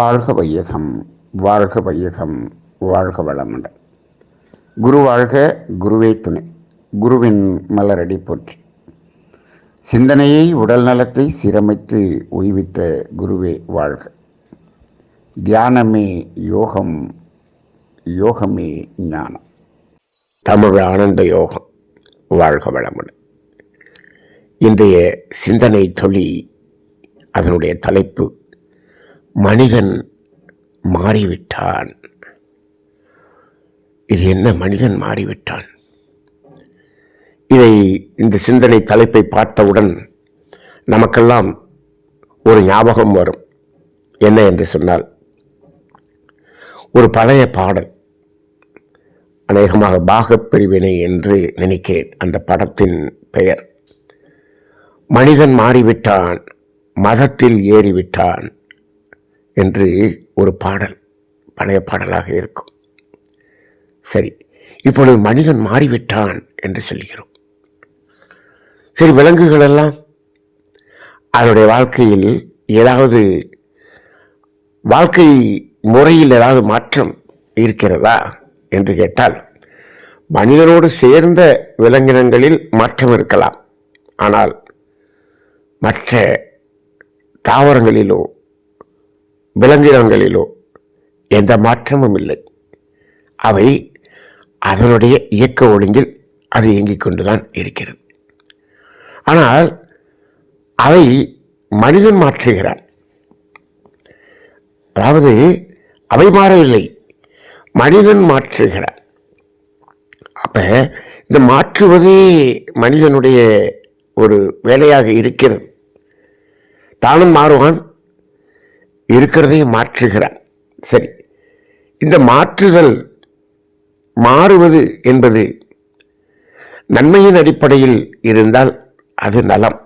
வாழ்க வையகம் வாழ்க வையகம் வாழ்க வளமுடன். குரு வாழ்க குருவே துணை. குருவின் மலரடி போற்றி. சிந்தனையை உடல் நலத்தை சீரமைத்து உய்வித்த குருவே வாழ்க. தியானமே யோகம் யோகமே ஞானம். தமிழ் ஆனந்த யோகம் வாழ்க வளமுடன். இன்றைய சிந்தனை தொழி அதனுடைய தலைப்பு மனிதன் மாறிவிட்டான். இது என்ன மனிதன் மாறிவிட்டான்? இதை இந்த சிந்தனை தலைப்பை பார்த்தவுடன் நமக்கெல்லாம் ஒரு ஞாபகம் வரும். என்ன என்று சொன்னால் ஒரு பழைய பாடல் அநேகமாக பாகப் பிரிவினை என்று நினைக்கிறேன் அந்த படத்தின் பெயர். மனிதன் மாறிவிட்டான் மதத்தில் ஏறிவிட்டான் என்று ஒரு பாடல் பழைய பாடலாக இருக்கும். சரி இப்பொழுது மனிதன் மாறிவிட்டான் என்று சொல்கிறோம். சரி விலங்குகள் எல்லாம் அதனுடைய வாழ்க்கையில் ஏதாவது வாழ்க்கை முறையில் ஏதாவது மாற்றம் இருக்கிறதா என்று கேட்டால் மனிதனோடு சேர்ந்த விலங்கினங்களில் மாற்றம் இருக்கலாம். ஆனால் மற்ற தாவரங்களிலோ விலங்கினங்களிலோ எந்த மாற்றமும் இல்லை. அவை அதனுடைய இயக்க ஒழுங்கில் அது இயங்கிக் கொண்டுதான் இருக்கிறது. ஆனால் அவை மனிதன் மாற்றுகிறான் அதாவது அவை மாறவில்லை மனிதன் மாற்றுகிறான் அப்ப இந்த மாற்றுவதே மனிதனுடைய ஒரு வேலையாக இருக்கிறது. தானும் மாறுவான் இருக்கிறதையும் மாற்றுகிறார். சரி. இந்த மாற்றுதல் மாறுவது என்பது நன்மையின் அடிப்படையில் இருந்தால் அது நலம்.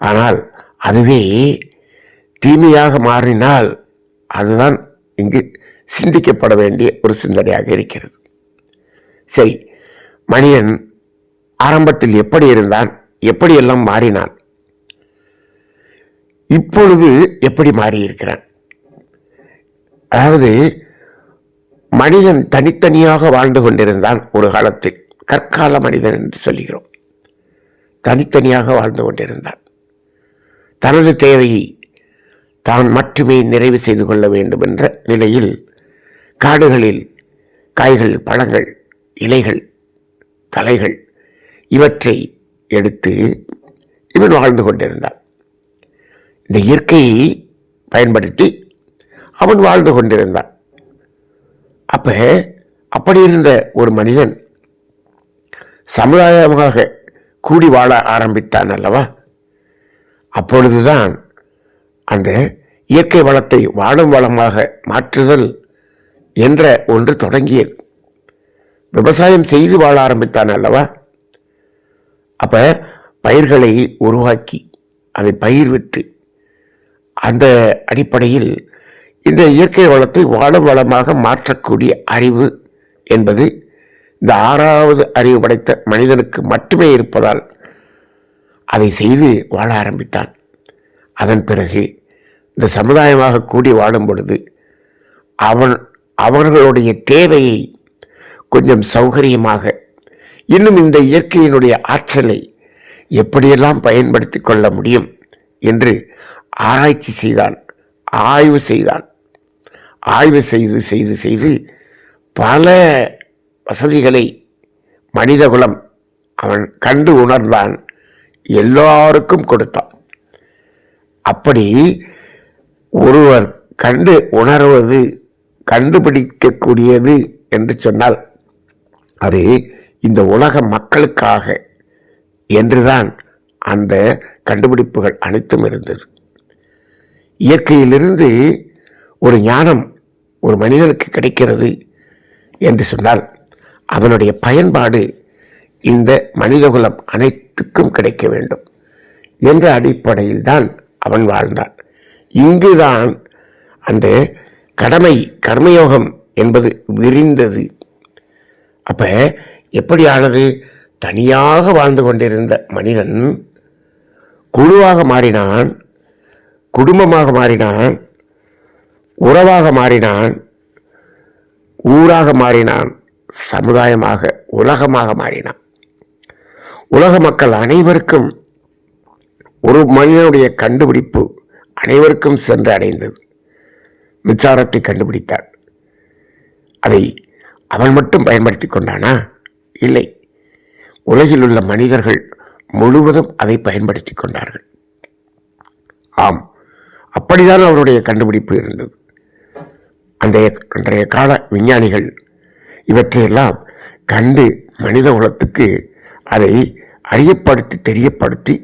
ஆனால் அதுவே தீமையாக மாறினால் அதுதான் இங்கு சிந்திக்கப்பட வேண்டிய ஒரு சிந்தனையாக இருக்கிறது. சரி. மனிதன் ஆரம்பத்தில் எப்படி இருந்தான் எப்படியெல்லாம் மாறினான் இப்பொழுது எப்படி மாறியிருக்கிறான்? அதாவது மனிதன் தனித்தனியாக வாழ்ந்து கொண்டிருந்தான் ஒரு காலத்தில். கற்கால மனிதன் என்று சொல்கிறோம். தனித்தனியாக வாழ்ந்து கொண்டிருந்தான். தனது தேவையை தான் மட்டுமே நிறைவு செய்து கொள்ள வேண்டும் என்ற நிலையில் காடுகளில் காய்கள் பழங்கள் இலைகள் தலைகள் இவற்றை எடுத்து இவன் வாழ்ந்து கொண்டிருந்தான். இந்த இயற்கையை பயன்படுத்தி அவன் வாழ்ந்து கொண்டிருந்தான். அப்ப அப்படி இருந்த ஒரு மனிதன் சமுதாயமாக கூடி வாழ ஆரம்பித்தான் அல்லவா? அப்பொழுதுதான் அந்த இயற்கை வளத்தை வாழும் வளமாக மாற்றுதல் என்ற ஒன்று தொடங்கியது. விவசாயம் செய்து வாழ ஆரம்பித்தான் அல்லவா? அப்ப பயிர்களை உருவாக்கி அதை பயிர் விட்டு அந்த அடிப்படையில் இந்த இயற்கை வளத்தை வாழும் வளமாக மாற்றக்கூடிய அறிவு என்பது இந்த ஆறாவது அறிவு படைத்த மனிதனுக்கு மட்டுமே இருப்பதால் அதை செய்து வாழ ஆரம்பித்தான். அதன் பிறகு இந்த சமுதாயமாக கூடி வாழும் பொழுது அவன் அவர்களுடைய தேவையை கொஞ்சம் சௌகரியமாக இன்னும் இந்த இயற்கையினுடைய ஆற்றலை எப்படியெல்லாம் பயன்படுத்தி கொள்ள முடியும் என்று ஆராய்ச்சி செய்தான் ஆய்வு செய்தான். ஆய்வு செய்து செய்து செய்து பல வசதிகளை மனிதகுலம் அவன் கண்டு உணர்ந்தான் எல்லாருக்கும் கொடுத்தான். அப்படி ஒருவர் கண்டு உணர்வது கண்டுபிடிக்கக்கூடியது என்று சொன்னால் அது இந்த உலக மக்களுக்காக என்றுதான் அந்த கண்டுபிடிப்புகள் அனைத்தும் இருந்தது. இயற்கையிலிருந்து ஒரு ஞானம் ஒரு மனிதனுக்கு கிடைக்கிறது என்று சொன்னால் அதனுடைய பயன்பாடு இந்த மனிதகுலம் அனைத்துக்கும் கிடைக்க வேண்டும் என்ற அடிப்படையில் தான் அவன் வாழ்ந்தான். இங்குதான் அந்த கடமை கர்மயோகம் என்பது விரிந்தது. அப்போ எப்படியானது? தனியாக வாழ்ந்து கொண்டிருந்த மனிதன் குழுவாக மாறினான் குடும்பமாக மாறினான் உறவாக மாறினான் ஊராக மாறினான் சமுதாயமாக உலகமாக மாறினான். உலக மக்கள் அனைவருக்கும் ஒரு மனிதனுடைய கண்டுபிடிப்பு அனைவருக்கும் சென்று அடைந்தது. மின்சாரத்தை கண்டுபிடித்தார் அதை அவன் மட்டும் பயன்படுத்தி கொண்டானா? இல்லை. உலகில் உள்ள மனிதர்கள் முழுவதும் அதை பயன்படுத்தி கொண்டார்கள். ஆம். அப்படிதான் அவருடைய கண்டுபிடிப்பு இருந்தது. அன்றைய அன்றைய கால விஞ்ஞானிகள் இவற்றையெல்லாம் கண்டு மனித குலத்துக்கு அதை அறியப்படுத்தி தெரியப்படுத்தி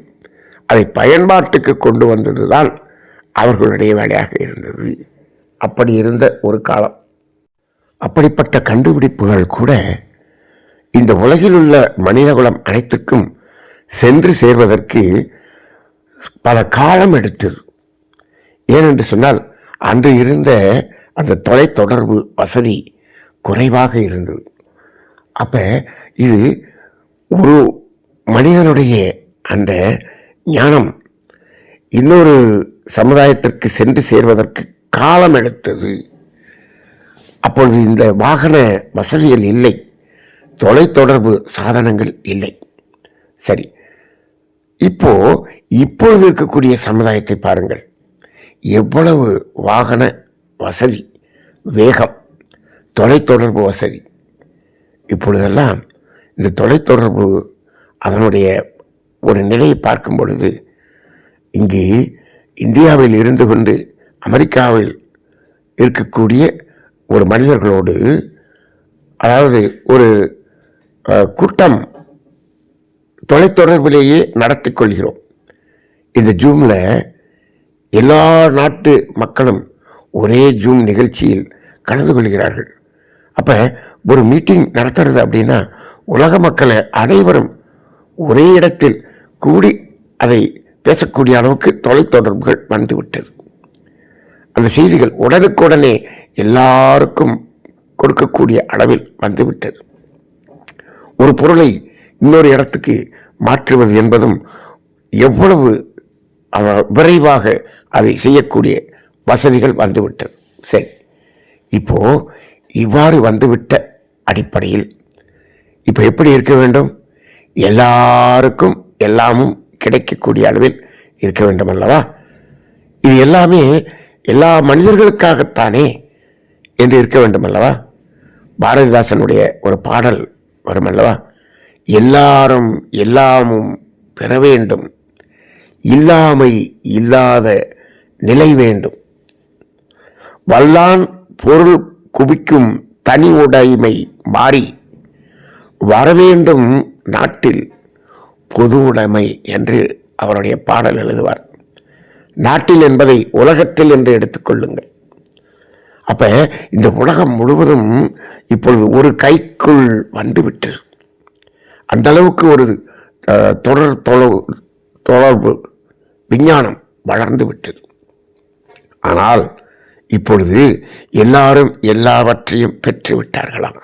அதை பயன்பாட்டுக்கு கொண்டு வந்ததுதான் அவர்களுடைய வேலையாக இருந்தது. அப்படி இருந்த ஒரு காலம். அப்படிப்பட்ட கண்டுபிடிப்புகள் கூட இந்த உலகில் உள்ள மனிதகுலம் அனைத்துக்கும் சென்று சேர்வதற்கு பல காலம் எடுத்தது. ஏனென்று சொன்னால் அன்று இருந்த அந்த தொலைத்தொடர்பு வசதி குறைவாக இருந்தது. அப்போ இது ஒரு மனிதனுடைய அந்த ஞானம் இன்னொரு சமுதாயத்திற்கு சென்று சேர்வதற்கு காலம் எடுத்தது. அப்பொழுது இந்த வாகன வசதிகள் இல்லை தொலைத்தொடர்பு சாதனங்கள் இல்லை. சரி இப்போ இப்பொழுது இருக்கக்கூடிய சமுதாயத்தை பாருங்கள். எவ்வளவு வாகன வசதி வேகம் தொலைத்தொடர்பு வசதி. இப்பொழுதெல்லாம் இந்த தொலைத்தொடர்பு அதனுடைய ஒரு நிலையை பார்க்கும் பொழுது இங்கு இந்தியாவில் இருந்து கொண்டு அமெரிக்காவில் இருக்கக்கூடிய ஒரு மனிதர்களோடு அதாவது ஒரு கூட்டம் தொலைத்தொடர்பிலேயே நடத்தி கொள்கிறோம். இந்த ஜூமில் எல்லா நாட்டு மக்களும் ஒரே ஜூம் நிகழ்ச்சியில் கலந்து கொள்கிறார்கள். அப்போ ஒரு மீட்டிங் நடத்துறது அப்படின்னா உலக மக்களை அனைவரும் ஒரே இடத்தில் கூடி அதை பேசக்கூடிய அளவுக்கு தொலைத்தொடர்புகள் வந்துவிட்டது. அந்த செய்திகள் உடனுக்குடனே எல்லாருக்கும் கொடுக்கக்கூடிய அளவில் வந்துவிட்டது. ஒரு பொருளை இன்னொரு இடத்துக்கு மாற்றுவது என்பதும் எவ்வளவு விரைவாக அதை செய்யக்கூடிய வசதிகள் வந்துவிட்டது. சரி. இப்போ இவ்வாறு வந்துவிட்ட அடிப்படையில் இப்போ எப்படி இருக்க வேண்டும்? எல்லாருக்கும் எல்லாமும் கிடைக்கக்கூடிய அளவில் இருக்க வேண்டும் அல்லவா? இது எல்லாமே எல்லா மனிதர்களுக்காகத்தானே என்று இருக்க வேண்டும் அல்லவா? பாரதிதாசனுடைய ஒரு பாடல் வரும் அல்லவா எல்லாரும் எல்லாமும் பெற வேண்டும் இல்லாமை இல்லாத நிலை வேண்டும். வல்லான் பொருள் குவிக்கும் தனி உடைமை மாறி வரவேண்டும் நாட்டில் பொது உடைமை என்று அவருடைய பாடல் எழுதுவார். நாட்டில் என்பதை உலகத்தில் என்று எடுத்துக்கொள்ளுங்கள் அப்ப இந்த உலகம் முழுவதும் இப்பொழுது ஒரு கைக்குள் வந்துவிட்டது. அந்த அளவுக்கு ஒரு தொடர் தொடர்பு விஞ்ஞானம் வளர்ந்து விட்டது. ஆனால் இப்பொழுது எல்லாரும் எல்லாவற்றையும் பெற்று விட்டார்களாம்.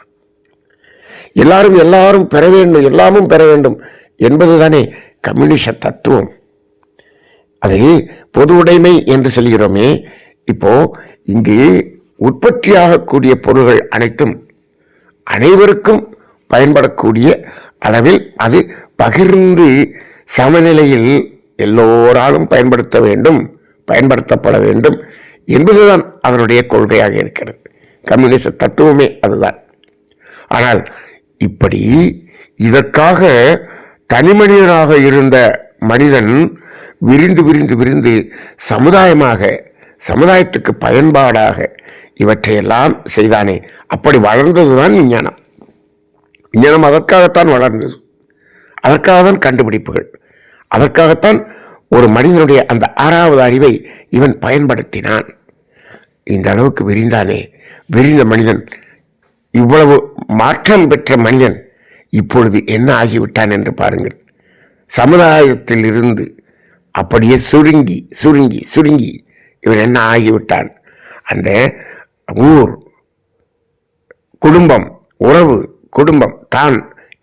எல்லாரும் எல்லாரும் பெற வேண்டும் எல்லாமும் பெற வேண்டும் என்பதுதானே கம்யூனிச தத்துவம். அதை பொது உடைமை என்று சொல்கிறோமே இப்போ இங்கு உற்பத்தியாகக்கூடிய பொருள்கள் அனைத்தும் அனைவருக்கும் பயன்படக்கூடிய அளவில் அது பகிர்ந்து சமநிலையில் எல்லோராலும் பயன்படுத்த வேண்டும் பயன்படுத்தப்பட வேண்டும் என்பதுதான் அதனுடைய கொள்கையாக இருக்கிறது. கம்யூனிச தத்துவமே அதுதான். ஆனால் இப்படி இதற்காக தனிமனிதனாக இருந்த மனிதன் விரிந்து விரிந்து விரிந்து சமுதாயமாக சமுதாயத்துக்கு பயன்பாடாக இவற்றையெல்லாம் செய்தானே. அப்படி வளர்ந்ததுதான் விஞ்ஞானம். விஞ்ஞானம் அதற்காகத்தான் வளர்ந்தது. அதற்காகத்தான் கண்டுபிடிப்புகள். அதற்காகத்தான் ஒரு மனிதனுடைய அந்த ஆறாவது அறிவை இவன் பயன்படுத்தினான். இந்த அளவுக்கு விரிந்தானே விரிந்த மனிதன் இவ்வளவு மாற்றம் பெற்ற மனிதன் இப்பொழுது என்ன ஆகிவிட்டான் என்று பாருங்கள். சமுதாயத்தில் இருந்து அப்படியே சுருங்கி சுருங்கி சுருங்கி இவன் என்ன ஆகிவிட்டான்? அந்த ஊர் குடும்பம் உறவு குடும்பம் தான்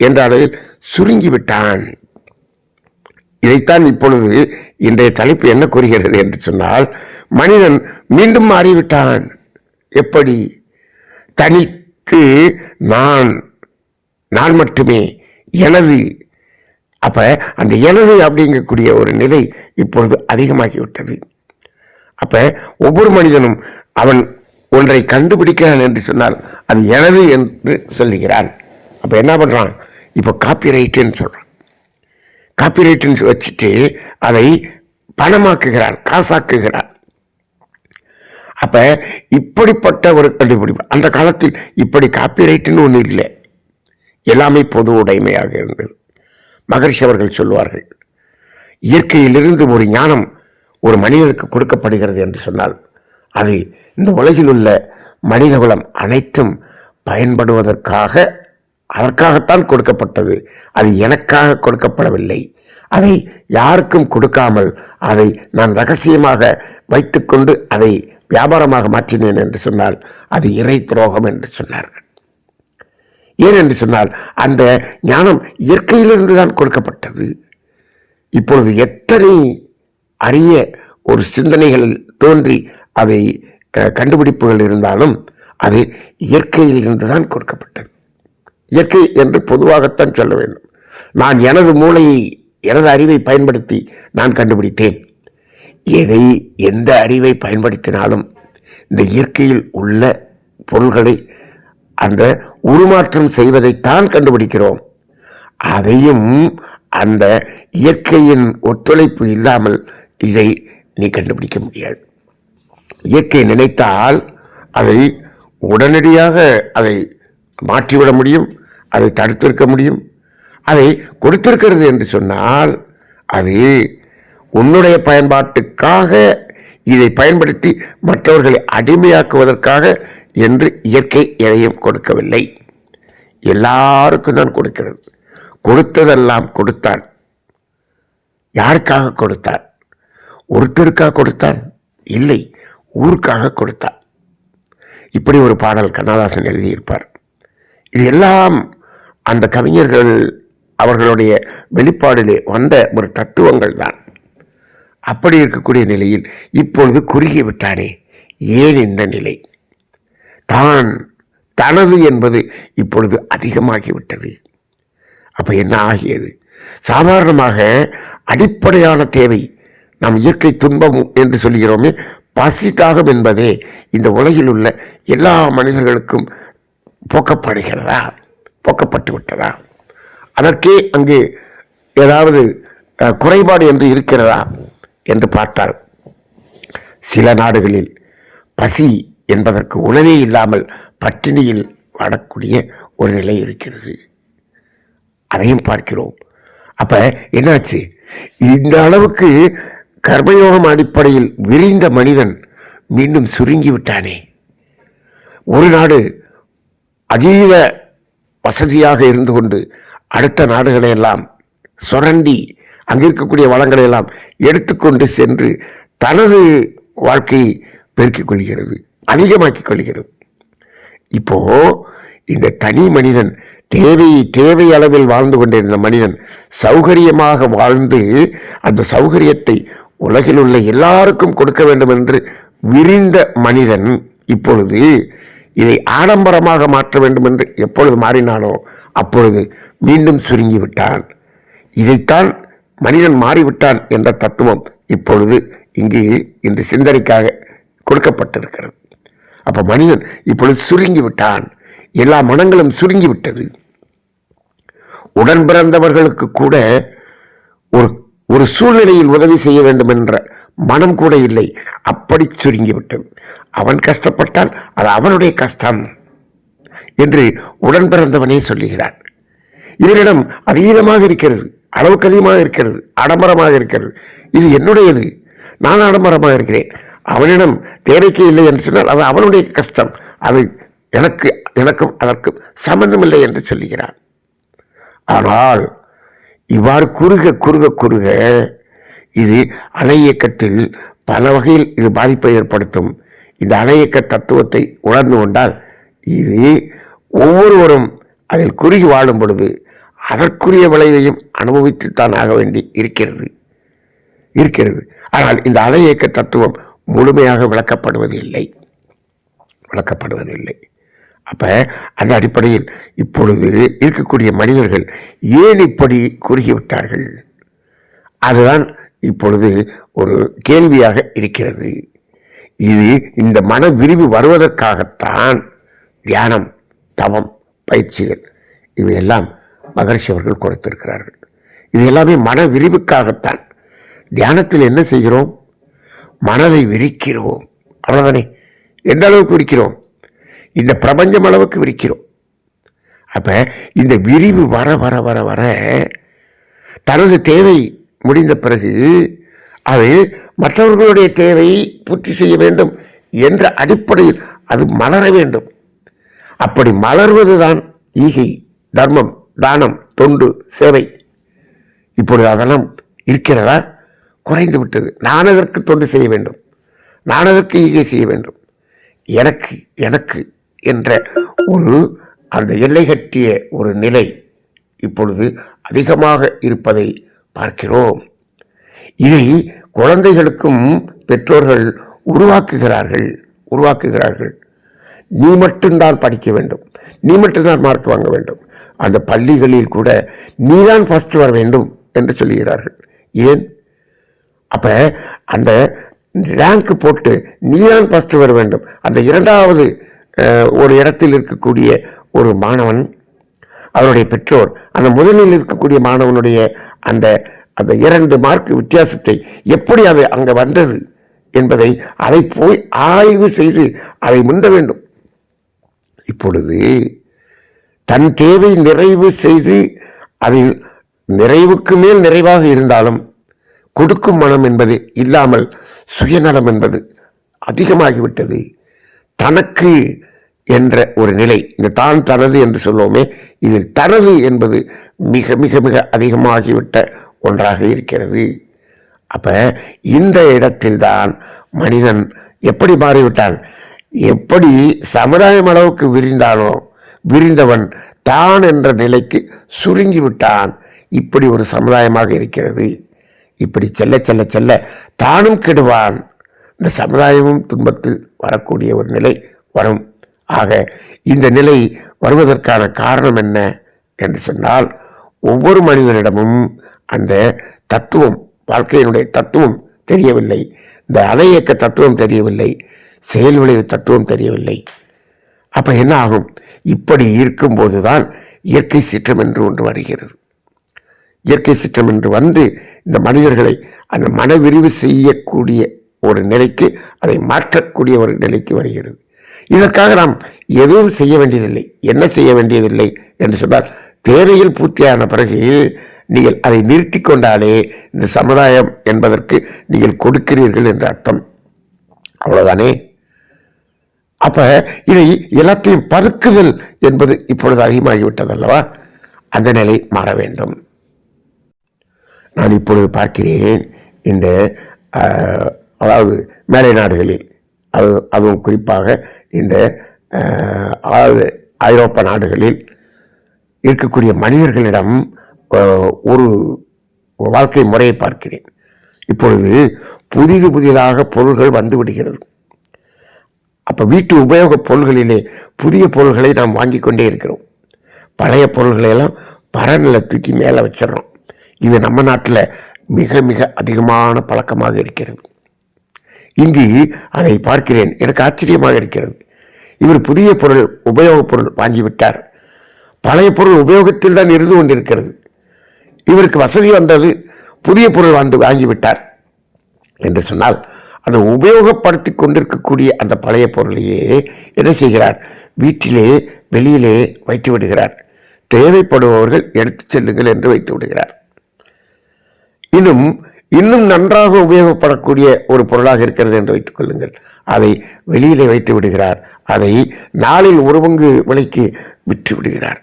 என்ற அளவில் சுருங்கி விட்டான் இதைத்தான் இப்பொழுது இன்றைய தலைப்பு என்ன கூறுகிறது என்று சொன்னால் மனிதன் மீண்டும் மாறிவிட்டான். எப்படி? தனித்து நான் நான் மட்டுமே எனது. அப்ப அந்த எனது அப்படிங்கக்கூடிய ஒரு நிலை இப்பொழுது அதிகமாகிவிட்டது. அப்ப ஒவ்வொரு மனிதனும் அவன் ஒன்றை கண்டுபிடிக்கிறான் என்று சொன்னால் அது எனது என்று சொல்லுகிறான். அப்ப என்ன பண்றான்? இப்போ ரைட்டுன்னு சொல்றான். காப்பிரைட்டுன்னு வச்சுட்டு அதை பணமாக்குகிறான் காசாக்குகிறார். அப்ப இப்படிப்பட்ட ஒரு கண்டுபிடிப்பு அந்த காலத்தில் இப்படி காப்பிரைட்டுன்னு ஒன்று இல்லை. எல்லாமே பொது உடைமையாக இருந்தது. மகர்ஷி அவர்கள் சொல்லுவார்கள் இயற்கையிலிருந்து ஒரு ஞானம் ஒரு மனிதனுக்கு கொடுக்கப்படுகிறது என்று சொன்னால் அது இந்த உலகில் உள்ள மனிதகுலம் அனைத்தும் பயன்படுவதற்காக அதற்காகத்தான் கொடுக்கப்பட்டது. அது எனக்காக கொடுக்கப்படவில்லை. அதை யாருக்கும் கொடுக்காமல் அதை நான் ரகசியமாக வைத்துக்கொண்டு அதை வியாபாரமாக மாற்றினேன் என்று சொன்னால் அது இறை துரோகம் என்று சொன்னார்கள். ஏன் என்று சொன்னால் அந்த ஞானம் இயற்கையிலிருந்து தான் கொடுக்கப்பட்டது. இப்பொழுது எத்தனை அரிய ஒரு சிந்தனைகள் தோன்றி அதை அஹ், கண்டுபிடிப்புகள் இருந்தாலும் அது இயற்கையிலிருந்து தான் கொடுக்கப்பட்டது. இயற்கை என்று பொதுவாகத்தான் சொல்ல வேண்டும். நான் எனது மூளையை எனது அறிவை பயன்படுத்தி நான் கண்டுபிடித்தேன். எதை எந்த அறிவை பயன்படுத்தினாலும் இந்த இயற்கையில் உள்ள பொருள்களை அந்த உருமாற்றம் செய்வதைத்தான் கண்டுபிடிக்கிறோம். அதையும் அந்த இயற்கையின் ஒத்துழைப்பு இல்லாமல் இதை நீ கண்டுபிடிக்க முடியாது. இயற்கை நினைத்தால் அதை உடனடியாக அதை மாற்றிவிட முடியும். அதை தடுத்திருக்க முடியும். அதை கொடுத்திருக்கிறது என்று சொன்னால் அது உன்னுடைய பயன்பாட்டுக்காக இதை பயன்படுத்தி மற்றவர்களை அடிமையாக்குவதற்காக என்று இயற்கை எதையும் கொடுக்கவில்லை. எல்லாருக்கும் தான் கொடுக்கிறது. கொடுத்ததெல்லாம் கொடுத்தான் யாருக்காக கொடுத்தான் ஒருத்தருக்காக கொடுத்தான் இல்லை ஊருக்காக கொடுத்தான் இப்படி ஒரு பாடல் கண்ணதாசன் எழுதியிருப்பார். இது எல்லாம் அந்த கவிஞர்கள் அவர்களுடைய வெளிப்பாடிலே வந்த ஒரு தத்துவங்கள் தான். அப்படி இருக்கக்கூடிய நிலையில் இப்பொழுது குறுகி விட்டானே ஏன் இந்த நிலை? தான் தனது என்பது இப்பொழுது அதிகமாகிவிட்டது. அப்போ என்ன ஆகியது? சாதாரணமாக அடிப்படையான தேவை நாம் இயற்கை துன்பம் என்று சொல்கிறோமே பசி தாகம் என்பதே இந்த உலகில் உள்ள எல்லா மனிதர்களுக்கும் போக்கப்படுகிறதா? போக்கப்பட்டு விட்டதா அதற்கே அங்கு ஏதாவது குறைபாடு என்று இருக்கிறதா? என்று பார்த்தால் சில நாடுகளில் பசி என்பதற்கு உணவே இல்லாமல் பட்டினியில் வாடக்கூடிய ஒரு நிலை இருக்கிறது. அதையும் பார்க்கிறோம். அப்ப என்னாச்சு? இந்த அளவுக்கு கர்மயோகம் அடிப்படையில் விரிந்த மனிதன் மீண்டும் சுருங்கி விட்டானே ஒரு நாடு அதீத வசதியாக இருந்து கொண்டு அடுத்த நாடுகளை எல்லாம் சுரண்டி அங்கே இருக்கக்கூடிய வளங்களை எல்லாம் எடுத்துக்கொண்டு சென்று தனது வாழ்க்கையை பெருக்கிக் கொள்கிறது அதிகமாக்கிக் கொள்கிறது. இப்போ இந்த தனி மனிதன் தேவை தேவை அளவில் வாழ்ந்து கொண்டிருந்த மனிதன் சௌகரியமாக வாழ்ந்து அந்த சௌகரியத்தை உலகில் உள்ள எல்லாருக்கும் கொடுக்க வேண்டும் என்று விரிந்த மனிதன் இப்பொழுது இதை ஆடம்பரமாக மாற்ற வேண்டும் என்று எப்பொழுது மாறினானோ அப்பொழுது மீண்டும் சுருங்கி விட்டான் இதைத்தான் மனிதன் மாறிவிட்டான் என்ற தத்துவம் இப்பொழுது இங்கு இன்று சிந்தனைக்காக கொடுக்கப்பட்டிருக்கிறது. அப்ப மனிதன் இப்பொழுது சுருங்கி விட்டான் எல்லா மனங்களும் சுருங்கி விட்டது உடன் பிறந்தவர்களுக்கு கூட ஒரு ஒரு சூழ்நிலையில் உதவி செய்ய வேண்டும் என்ற மனம் கூட இல்லை. அப்படி சுருங்கிவிட்டது. அவன் கஷ்டப்பட்டால் அது அவனுடைய கஷ்டம் என்று உடன் பிறந்தவனே சொல்லுகிறான். இவனிடம் அதீதமாக இருக்கிறது அளவுக்கு அதிகமாக இருக்கிறது ஆடம்பரமாக இருக்கிறது. இது என்னுடையது. நான் ஆடம்பரமாக இருக்கிறேன். அவனிடம் தேவைக்கு இல்லை என்று சொன்னால் அது அவனுடைய கஷ்டம். அது எனக்கு எனக்கும் அதற்கும் சம்பந்தமில்லை என்று சொல்லுகிறான். ஆனால் இவ்வாறு குறுக குறுக குறுக இது அலை இயக்கத்தில் பல வகையில் இது பாதிப்பை ஏற்படுத்தும். இந்த அலை இயக்க தத்துவத்தை உணர்ந்து கொண்டால் இது ஒவ்வொருவரும் அதில் குறுகி வாழும் பொழுது அதற்குரிய விளைவையும் அனுபவித்துத்தான் ஆக வேண்டி இருக்கிறது. இருக்கிறது. ஆனால் இந்த அலை இயக்க தத்துவம் முழுமையாக விளக்கப்படுவது இல்லை அப்போ அந்த அடிப்படையில் இப்பொழுது இருக்கக்கூடிய மனிதர்கள் ஏன் இப்படி குறுகிவிட்டார்கள்? அதுதான் இப்பொழுது ஒரு கேள்வியாக இருக்கிறது. இது இந்த மன விரிவு வருவதற்காகத்தான் தியானம் தவம் பயிற்சிகள் இவையெல்லாம் மகர்ஷி அவர்கள் கொடுத்திருக்கிறார்கள். இது எல்லாமே மன விரிவுக்காகத்தான். தியானத்தில் என்ன செய்கிறோம்? மனதை விரிக்கிறோம். அவ்வளோதானே எந்த அளவுக்கு விரிக்கிறோம்? இந்த பிரபஞ்சம் அளவுக்கு விரிக்கிறோம். அப்போ இந்த விரிவு வர வர வர வர தனது தேவை முடிந்த பிறகு அது மற்றவர்களுடைய தேவையை பூர்த்தி செய்ய வேண்டும் என்ற அடிப்படையில் அது மலர வேண்டும். அப்படி மலர்வதுதான் ஈகை தர்மம் தானம் தொண்டு சேவை. இப்பொழுது அதெல்லாம் இருக்கிறதா? குறைந்து விட்டது. நான் அதற்கு தொண்டு செய்ய வேண்டும்? நான் அதற்கு ஈகை செய்ய வேண்டும்? எனக்கு எனக்கு என்ற ஒரு அந்த எல்லை கட்டிய ஒரு நிலை இப்பொழுது அதிகமாக இருப்பதை பார்க்கிறோம். இதை குழந்தைகளுக்கும் பெற்றோர்கள் உருவாக்குகிறார்கள் உருவாக்குகிறார்கள். நீ மட்டும்தான் படிக்க வேண்டும். நீ மட்டும்தான் மார்க் வாங்க வேண்டும். அந்த பள்ளிகளில் கூட நீதான் ஃபர்ஸ்ட் வர வேண்டும் என்று சொல்லுகிறார்கள். ஏன்? அப்ப அந்த ரேங்க் போட்டு நீதான் ஃபர்ஸ்ட் வர வேண்டும். அந்த இரண்டாவது ஒரு இடத்தில் இருக்கக்கூடிய ஒரு மாணவன் அவருடைய பெற்றோர் அந்த முதலில் இருக்கக்கூடிய மாணவனுடைய அந்த அந்த இரண்டு மார்க் வித்தியாசத்தை எப்படி அது அங்கே வந்தது என்பதை அதை போய் ஆய்வு செய்து அதை முந்த வேண்டும். இப்பொழுது தன் தேவை நிறைவு செய்து அதில் நிறைவுக்கு மேல் நிறைவாக இருந்தாலும் கொடுக்கும் மனம் என்பது இல்லாமல் சுயநலம் என்பது அதிகமாகிவிட்டது. தனக்கு என்ற ஒரு நிலை இந்த தான் தனது என்று சொல்லுவோமே இதில் தனது என்பது மிக மிக மிக அதிகமாகிவிட்ட ஒன்றாக இருக்கிறது. அப்போ இந்த இடத்தில்தான் மனிதன் எப்படி மாறிவிட்டான்? எப்படி சமுதாயம் அளவுக்கு விரிந்தானோ விரிந்தவன் தான் என்ற நிலைக்கு சுருங்கி விட்டான் இப்படி ஒரு சமுதாயமாக இருக்கிறது. இப்படி செல்ல செல்ல செல்ல தானும் கெடுவான். இந்த சமுதாயமும் துன்பத்தில் வரக்கூடிய ஒரு நிலை வரும். ஆக இந்த நிலை வருவதற்கான காரணம் என்ன என்று சொன்னால் ஒவ்வொரு மனிதனிடமும் அந்த தத்துவம் வாழ்க்கையினுடைய தத்துவம் தெரியவில்லை. இந்த அலை இயக்க தத்துவம் தெரியவில்லை. செயல் விளைவு தத்துவம் தெரியவில்லை. அப்போ என்ன ஆகும்? இப்படி இருக்கும்போதுதான் இயற்கை சீற்றம் என்று ஒன்று வருகிறது. இயற்கை சீற்றம் என்று வந்து இந்த மனிதர்களை அந்த மனவிரிவு செய்யக்கூடிய ஒரு நிலைக்கு அதை மாற்றக்கூடிய ஒரு நிலைக்கு வருகிறது. இதற்காக நாம் எதுவும் செய்ய வேண்டியதில்லை. என்ன செய்ய வேண்டியதில்லை என்று சொன்னால் தேவையில் பூர்த்தியான பிறகு நீங்கள் அதை நிறுத்தி கொண்டாலே இந்த சமுதாயம் என்பதற்கு நீங்கள் கொடுக்கிறீர்கள் என்ற அர்த்தம். அவ்வளவுதானே? அப்ப இதை எல்லாத்தையும் பதுக்குதல் என்பது இப்பொழுது அதிகமாகிவிட்டது அல்லவா அந்த நிலை மாற வேண்டும். நான் இப்பொழுது பார்க்கிறேன் இந்த அதாவது மேலை நாடுகளில். அது அதுவும் குறிப்பாக இந்த அதாவது ஐரோப்பா நாடுகளில் இருக்கக்கூடிய மனிதர்களிடம் ஒரு வாழ்க்கை முறையை பார்க்கிறேன். இப்பொழுது புதிது புதிதாக பொருள்கள் வந்து விடுகிறது. அப்போ வீட்டு உபயோகப் பொருள்களிலே புதிய பொருள்களை நாம் வாங்கி கொண்டே இருக்கிறோம். பழைய பொருள்களையெல்லாம் பரநில தூக்கி மேலே வச்சிடறோம். இது நம்ம நாட்டில் மிக மிக அதிகமான பழக்கமாக இருக்கிறது. இங்கு அதை பார்க்கிறேன். எனக்கு ஆச்சரியமாக இருக்கிறது. இவர் புதிய பொருள் உபயோகப் பொருள் வாங்கிவிட்டார். பழைய பொருள் உபயோகத்தில் தான் இருந்து கொண்டிருக்கிறது. இவருக்கு வசதி வந்தது புதிய பொருள் வந்து வாங்கிவிட்டார் என்று சொன்னால் அதை உபயோகப்படுத்தி கொண்டிருக்கக்கூடிய அந்த பழைய பொருளையே என்ன செய்கிறார்? வீட்டிலே வெளியிலே வைத்து விடுகிறார். தேவைப்படுபவர்கள் எடுத்துச் செல்லுங்கள் என்று வைத்து விடுகிறார். இன்னும் இன்னும் நன்றாக உபயோகப்படக்கூடிய ஒரு பொருளாக இருக்கிறது என்று வைத்துக் கொள்ளுங்கள். அதை வெளியிலே வைத்து விடுகிறார். அதை நாளில் ஒரு பங்கு விலைக்கு விற்று விடுகிறார்.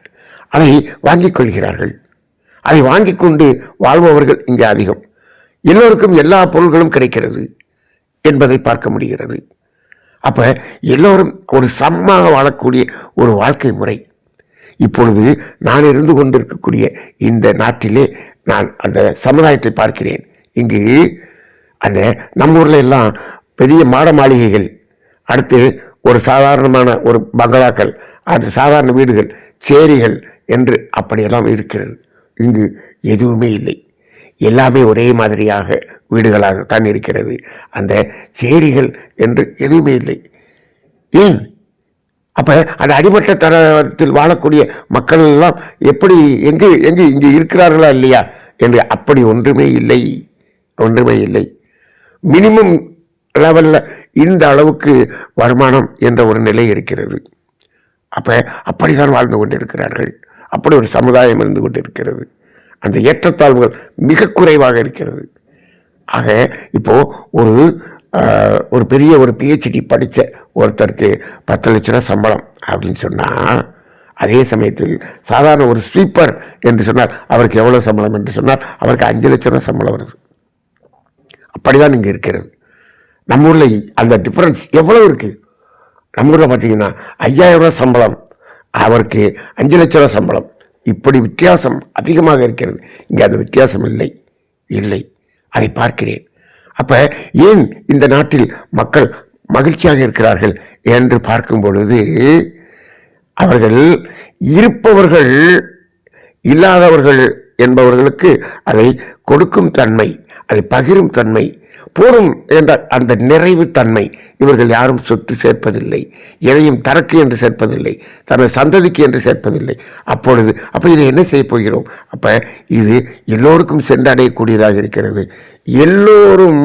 அதை வாங்கிக் கொள்கிறார்கள். அதை வாங்கிக் கொண்டு வாழ்பவர்கள் இங்கே அதிகம். எல்லோருக்கும் எல்லா பொருள்களும் கிடைக்கிறது என்பதை பார்க்க முடிகிறது. அப்போ எல்லோரும் ஒரு சமமாக வாழக்கூடிய ஒரு வாழ்க்கை முறை. இப்பொழுது நான் இருந்து கொண்டிருக்கக்கூடிய இந்த நாட்டிலே நான் அந்த சமுதாயத்தை பார்க்கிறேன். இங்கு அந்த நம்ம ஊர்ல எல்லாம் பெரிய மாட மாளிகைகள் அடுத்து ஒரு சாதாரணமான ஒரு பங்களாக்கள் அது சாதாரண வீடுகள் சேரிகள் என்று அப்படியெல்லாம் இருக்கிறது. இங்கு எதுவுமே இல்லை. எல்லாமே ஒரே மாதிரியாக வீடுகளாகத்தான் இருக்கிறது. அந்த சேரிகள் என்று எதுவுமே இல்லை. ஏன்? அப்போ அந்த அடிமட்ட தரத்தில் வாழக்கூடிய மக்கள் எல்லாம் எப்படி எங்கே எங்கே இங்கே இருக்கிறார்களா இல்லையா? என்று அப்படி ஒன்றுமே இல்லை. ஒன்றுமே இல்லை. மினிமம் லெவலில் இந்த அளவுக்கு வருமானம் என்ற ஒரு நிலை இருக்கிறது. அப்போ அப்படிதான் வாழ்ந்து கொண்டிருக்கிறார்கள். அப்படி ஒரு சமுதாயம் இருந்து கொண்டிருக்கிறது. அந்த ஏற்றத்தாழ்வுகள் மிக குறைவாக இருக்கிறது. ஆக இப்போது ஒரு ஒரு பெரிய ஒரு பிஹெச்டி படித்த ஒருத்தருக்கு பத்து லட்ச ரூபா சம்பளம் அப்படின்னு சொன்னால் அதே சமயத்தில் சாதாரண ஒரு ஸ்வீப்பர் என்று சொன்னால் அவருக்கு எவ்வளோ சம்பளம் என்று சொன்னால் அவருக்கு அஞ்சு லட்ச ரூபா சம்பளம் வருது. அப்படிதான் இங்கே இருக்கிறது. நம்ம ஊரில் அந்த டிஃப்ரென்ஸ் எவ்வளோ இருக்குது நம்ம ஊரில் பார்த்தீங்கன்னா ஐயாயிரம் ரூபா சம்பளம் அவருக்கு அஞ்சு லட்ச ரூபா சம்பளம். இப்படி வித்தியாசம் அதிகமாக இருக்கிறது. இங்கே அந்த வித்தியாசம் இல்லை. இல்லை. அதை பார்க்கிறேன். அப்போ ஏன் இந்த நாட்டில் மக்கள் மகிழ்ச்சியாக இருக்கிறார்கள் என்று பார்க்கும் பொழுது அவர்கள் இருப்பவர்கள் இல்லாதவர்கள் என்பவர்களுக்கு அதை கொடுக்கும் தன்மை அதை பகிரும் தன்மை போரும் என்ற அந்த நிறைவு தன்மை. இவர்கள் யாரும் சொத்து சேர்ப்பதில்லை எதையும் தனக்கு என்று சேர்ப்பதில்லை தனது சந்ததிக்கு என்று சேர்ப்பதில்லை. அப்பொழுது அப்போ இதை என்ன செய்ய போகிறோம்? அப்போ இது எல்லோருக்கும் சென்றடையக்கூடியதாக இருக்கிறது. எல்லோரும்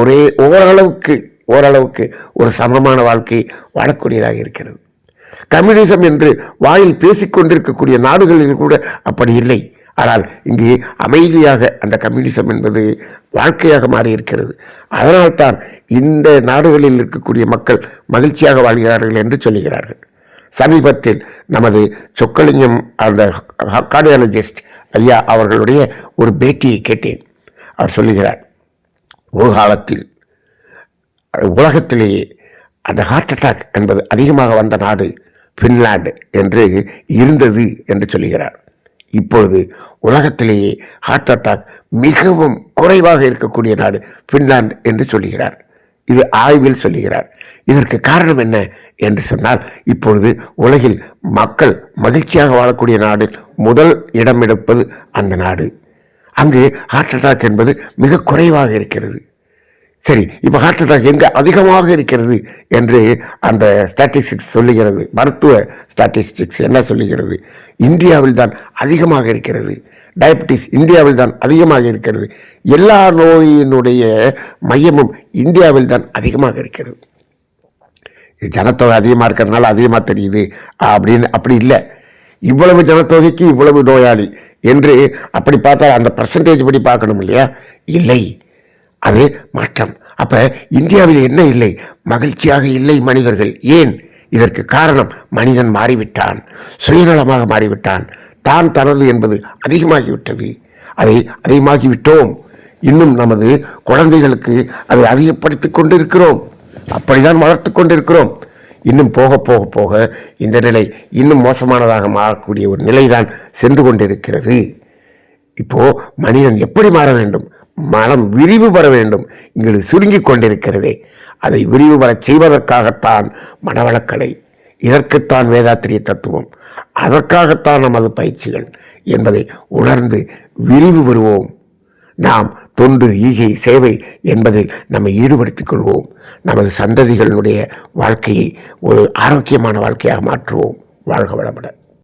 ஒரே ஓரளவுக்கு ஓரளவுக்கு ஒரு சமமான வாழ்க்கை வாழக்கூடியதாக இருக்கிறது. கம்யூனிசம் என்று வாயில் பேசிக்கொண்டிருக்கக்கூடிய நாடுகளில் கூட அப்படி இல்லை. ஆனால் இங்கே அமைதியாக அந்த கம்யூனிசம் என்பது வாழ்க்கையாக மாறி இருக்கிறது அதனால்தான் இந்த நாடுகளில் இருக்கக்கூடிய மக்கள் மகிழ்ச்சியாக வாழ்கிறார்கள் என்று சொல்லுகிறார்கள். சமீபத்தில் நமது சொக்கலிங்கம் அந்த கார்டியாலஜிஸ்ட் ஐயா அவர்களுடைய ஒரு பேட்டியை கேட்டேன். அவர் சொல்லுகிறார் ஒரு காலத்தில் உலகத்திலேயே அந்த ஹார்ட் அட்டாக் என்பது அதிகமாக வந்த நாடு ஃபின்லாண்டு என்று இருந்தது என்று சொல்லுகிறார். இப்பொழுது உலகத்திலேயே ஹார்ட் அட்டாக் மிகவும் குறைவாக இருக்கக்கூடிய நாடு பின்லாந்து என்று சொல்லுகிறார் இது ஆய்வில் சொல்லுகிறார் இதற்கு காரணம் என்ன என்று சொன்னால் இப்பொழுது உலகில் மக்கள் மகிழ்ச்சியாக வாழக்கூடிய நாடு முதல் இடம் எடுப்பது அந்த நாடு. அங்கு ஹார்ட் அட்டாக் என்பது மிக குறைவாக இருக்கிறது. சரி இப்போ ஹார்ட் அட்டாக் எங்கே அதிகமாக இருக்கிறது என்று அந்த ஸ்டாட்டிஸ்டிக்ஸ் சொல்லுகிறது. மருத்துவ ஸ்டாட்டிஸ்டிக்ஸ் என்ன சொல்லுகிறது? இந்தியாவில் தான் அதிகமாக இருக்கிறது. டயபிட்டிஸ் இந்தியாவில் தான் அதிகமாக இருக்கிறது. எல்லா நோயினுடைய மையமும் இந்தியாவில் தான் அதிகமாக இருக்கிறது. இது ஜனத்தொகை அதிகமாக இருக்கிறதுனால அதிகமாக தெரியுது. அப்படின்னு அப்படி இல்லை. இவ்வளவு ஜனத்தொகைக்கு இவ்வளவு நோயாளி என்று அப்படி பார்த்தா அந்த பர்சன்டேஜ் படி பார்க்கணும் இல்லையா? இல்லை. அது மாற்றம். அப்ப இந்தியாவில் என்ன இல்லை? மகிழ்ச்சியாக இல்லை மனிதர்கள். ஏன்? இதற்கு காரணம் மனிதன் மாறிவிட்டான். சுயநலமாக மாறிவிட்டான். தான் தனது என்பது அதிகமாகிவிட்டது. அதை அதிகமாகிவிட்டோம். இன்னும் நமது குழந்தைகளுக்கு அதை அதிகப்படுத்திக் கொண்டிருக்கிறோம். அப்படிதான் வளர்த்து கொண்டிருக்கிறோம். இன்னும் போக போக போக இந்த நிலை இன்னும் மோசமானதாக மாறக்கூடிய ஒரு நிலைதான் சென்று கொண்டிருக்கிறது. இப்போ மனிதன் எப்படி மாற வேண்டும்? மனம் விரிவு பெற வேண்டும். இங்கு சுருங்கிக் கொண்டிருக்கிறதே. அதை விரிவு பெறச் செய்வதற்காகத்தான் மனவளக்கலை. இதற்குத்தான் வேதாத்திரிய தத்துவம். அதற்காகத்தான் நமது பயிற்சிகள் என்பதை உணர்ந்து விரிவு பெறுவோம். நாம் தொண்டு ஈகை சேவை என்பதில் நம்மை ஈடுபடுத்திக் கொள்வோம். நமது சந்ததிகளினுடைய வாழ்க்கையை ஒரு ஆரோக்கியமான வாழ்க்கையாக மாற்றுவோம். வாழ்க வளமுடன்.